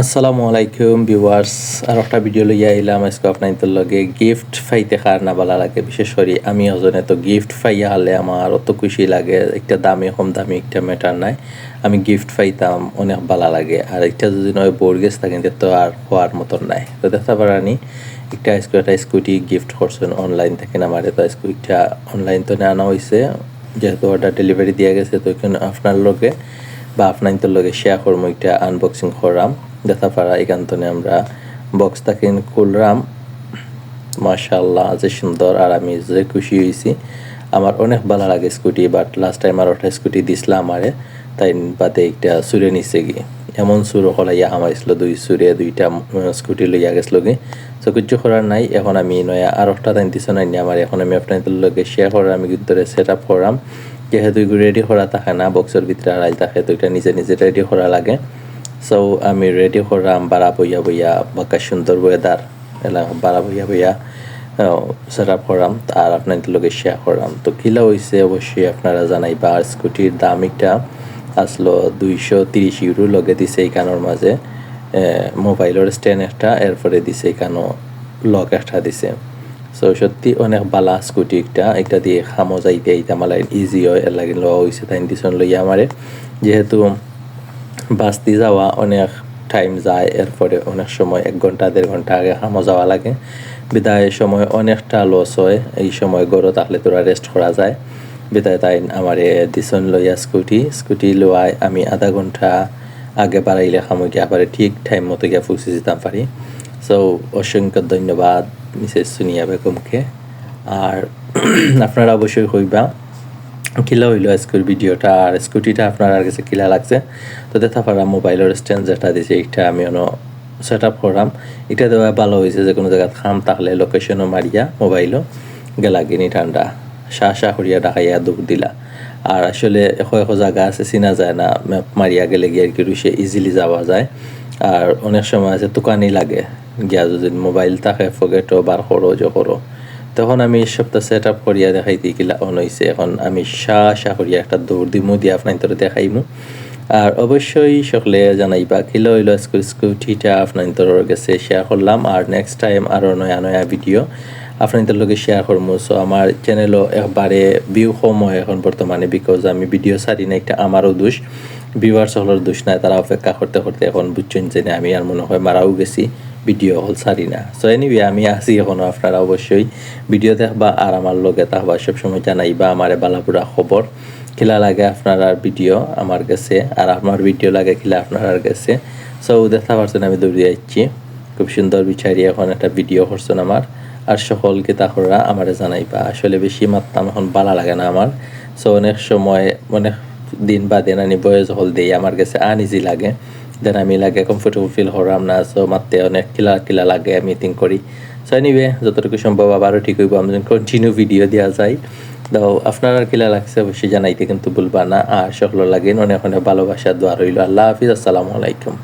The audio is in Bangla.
আসসালামু আলাইকুম ভিউয়ার্স আর একটা ভিডিও লইয়া আইলাম। আজকে আপনাদের লগে গিফট ফাইতে খার না ভালো লাগে। বিশেষ করে আমি ওজনে তো গিফট ফাইয়া হলে আমার অত খুশি লাগে। একটা দামি, কম দামি একটা ম্যাটার নাই। আমি গিফট ফাইতাম, অনেক ভালো লাগে। আর একটা যদি নয় বোর গেছ থাকেন তো আর হওয়ার মতন নাই। তো দেখতে পারানি একটা আজকে একটা স্কুটি গিফট করছেন অনলাইন থেকে আমার তো স্কুটিটা অনলাইন তো আনা হয়েছে যেহেতু অর্ডার ডেলিভারি দিয়া গেছে, তো এখানে আপনার লগে বা আপনার লগে শেয়ার করব, একটা আনবক্সিং করাম। এখান থেকে আমরা বক্স তাকে খুললাম। মাশাল্লাহ যে সুন্দর আর আমি যে খুশি হয়েছি। আমার অনেক ভালো লাগে স্কুটি বাট লাস্ট টাইম আর ওটা স্কুটি দিছিলাম আমারে। তাই বাদে একটা সুরে নিচে গিয়ে এমন সুর হলাইয়া হামাইছিল দুই সুরে, দুইটা স্কুটি লইয়া গেছিল কি সো কিছু করার নাই, এখন আমি নয়া আর একটা টাইম দিছ নাই আমার। এখন আমি আপনাদের লগে শেয়ার করার, আমি কিন্তু সেট আপ করাম। যেহেতু রেডি করা থাকে না বক্সের ভিতরে আড়াই থাকে, তো এটা নিজে নিজে রেডি করা লাগে। সো আমি রেডি করলাম বারা বইয়া বইয়া, বাঁকা সুন্দর ওয়েদার এলাম বারা বইয়া বইয়া সেট আপ করলাম আর আপনাদের লোকে শেয়ার করলাম। তো কিলা হয়েছে অবশ্যই আপনারা জানাইবা, আর স্কুটির দাম একটা আসলো দুইশো তিরিশ ইউরো লগে দিছে এইখানোর মাঝে। মোবাইলের স্ট্যান্ড একটা, এরপরে দিছে এইখানো লক একটা দিছে। সো সত্যি অনেক বালা স্কুটি একটা একটা দিয়ে খামো যাইতে, এইটা মালাই ইজি হয়, এর লাগে লওয়া হয়েছে তাই দিছন লইয়া আমারে। যেহেতু বাস দিয়ে যাওয়া অনেক টাইম যায়, এরপরে অনেক সময় এক ঘণ্টা, দেড় ঘণ্টা আগে হামো যাওয়া লাগে। বিদায় সময় অনেকটা লস হয়, এই সময় গরো তাহলে তোরা রেস্ট করা যায়। বিদায় তাই আমার দিশন লইয়া স্কুটি স্কুটি লোয়ায় আমি আধা ঘণ্টা আগে বাড়াইলে খামো গিয়ে আবার ঠিক টাইম মতো গিয়ে ফুসি যেতাম পারি। সো অসংখ্য ধন্যবাদ মিসেস সুনিয়া বেগমকে। আর আপনারা অবশ্যই হইবা। কিলা হইল আজকের ভিডিওটা, আর স্কুটিটা আপনার আর কাছে কিলা লাগছে। তো দেখা পারা মোবাইলের স্ট্যান্ড যেটা দিছে এইটা আমি অন্য সেট আপ করলাম এটা দেওয়া ভালো হয়েছে যে কোনো জায়গায় খাম থাকলে লোকেশনও মারিয়া মোবাইলও গেলা গিনি ঠান্ডা। শাহ শাহ করিয়া ডাকাইয়া দৌড় দিলা। আর আসলে এখো এখো জায়গা আছে, চিনা যায় না ম্যাপ মারিয়া গেলে গিয়ে আর কি রুশে ইজিলি যাওয়া যায়। আর অনেক সময় আছে, দোকানই লাগে। গিয়া যদি মোবাইল থাকে ফগেটও বার করো, যে করো। তখন আমি সপ্তাহ সেট আপ করিয়া দেখাইতে গেলা অন হয়েছে এখন আমি শাহ শাহ করিয়া একটা দৌড় দিমু, দিয়ে আপনার তোর দেখাইমু। আর অবশ্যই সকলে জানাইবা কিলো হইল স্কুটিটা আপনার তোর গেছে শেয়ার করলাম। আর নেক্সট টাইম আরও নয়া নয়া ভিডিও আপনাদের লগে শেয়ার করব সো আমার চ্যানেলও একবারে ভিউ কম হয় এখন বর্তমানে বিকজ আমি ভিডিও সারি না একটা আমারও দোষ। ভিউয়ার্স হলোর দোষ নাই, তারা অপেক্ষা করতে করতে এখন বুঝছেন যে আমি আর মনে হয় মারাও গেছি। ভিডিও হল সারি না। সো এনিওয়ে আমি আছি এখনও আপনারা অবশ্যই ভিডিও দেখবা আর আমার লগে তাহবা সবসময় জানাইবা আমারে বালাপুরা খবর। খেলা লাগে আপনার ভিডিও আমার কাছে আর আমার ভিডিও লাগে খেলা আপনার কাছে। সো দেখা পারছেন আমি দৌড়িয়ে যাচ্ছি খুব সুন্দর বিচারি এখন একটা ভিডিও করছেন আমার। আর সকলকে তাহরা আমার জানাইবা। আসলে বেশি মারতাম এখন বালা লাগে না আমার। সো অনেক সময় অনেক দিন বা দিন আনি বয়স হল দেই আমার কাছে আনইজি লাগে। দেন আমি লাগে কমফোর্টেবল ফিল হরাম না সো মারতে অনেক কিলা কিলা লাগে, আমি থিঙ্ক করি। সো এনিওয়ে যতটুকু সম্ভব আবারও ঠিক হইব আমি কন্টিনিউ ভিডিও দেওয়া যায়। তো আপনার আর কিলা লাগছে অবশ্যই জানাইতে কিন্তু ভুলবা না। আর সকল লাগেন অনেক অনেক ভালোবাসা, দোয়া রইল। আল্লাহ হাফিজ, আসসালামু আলাইকুম।